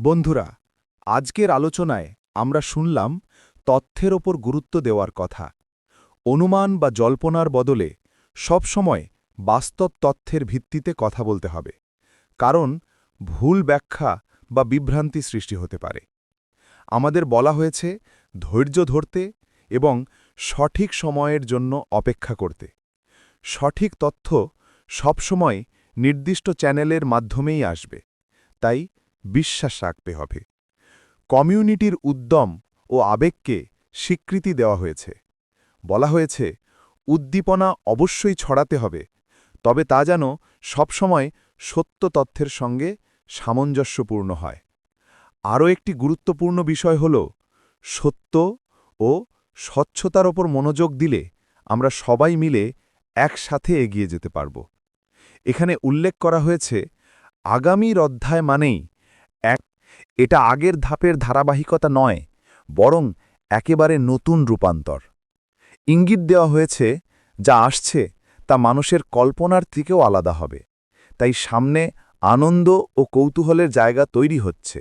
বন্ধুরা, আজকের আলোচনায় আমরা শুনলাম তথ্যের ওপর গুরুত্ব দেওয়ার কথা। অনুমান বা জল্পনার বদলে সবসময় বাস্তব তথ্যের ভিত্তিতে কথা বলতে হবে, কারণ ভুল ব্যাখ্যা বা বিভ্রান্তি সৃষ্টি হতে পারে। আমাদের বলা হয়েছে ধৈর্য ধরতে এবং সঠিক সময়ের জন্য অপেক্ষা করতে। সঠিক তথ্য সবসময় নির্দিষ্ট চ্যানেলের মাধ্যমেই আসবে, তাই বিশ্বাস রাখতে হবে। কমিউনিটির উদ্যম ও আবেগকে স্বীকৃতি দেওয়া হয়েছে। বলা হয়েছে, উদ্দীপনা অবশ্যই ছড়াতে হবে, তবে তা যেন সবসময় সত্য তথ্যের সঙ্গে সামঞ্জস্যপূর্ণ হয়। আরও একটি গুরুত্বপূর্ণ বিষয় হল, সত্য ও স্বচ্ছতার ওপর মনোযোগ দিলে আমরা সবাই মিলে একসাথে এগিয়ে যেতে পারব। এখানে উল্লেখ করা হয়েছে, আগামীর অধ্যায় মানেই এটা আগের ধাপের ধারাবাহিকতা নয়, বরং একেবারে নতুন রূপান্তর। ইঙ্গিত দেওয়া হয়েছে, যা আসছে, তা মানুষের কল্পনার থেকেও আলাদা হবে। তাই সামনে আনন্দ ও কৌতূহলের জায়গা তৈরি হচ্ছে।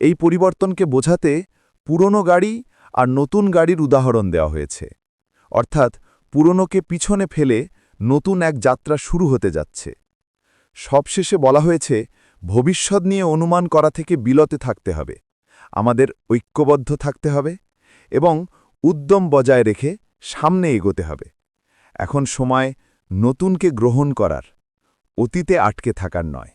এই পরিবর্তনকে বোঝাতে পুরনো গাড়ি আর নতুন গাড়ির উদাহরণ দেওয়া হয়েছে। অর্থাৎ পুরনোকে পিছনে ফেলে নতুন এক যাত্রা শুরু হতে যাচ্ছে। সবশেষে বলা হয়েছে ভবিষ্যৎ নিয়ে অনুমান করা থেকে বিলতে থাকতে হবে, আমাদের ঐক্যবদ্ধ থাকতে হবে এবং উদ্যম বজায় রেখে সামনে এগোতে হবে। এখন সময় নতুনকে গ্রহণ করার, অতীতে আটকে থাকার নয়।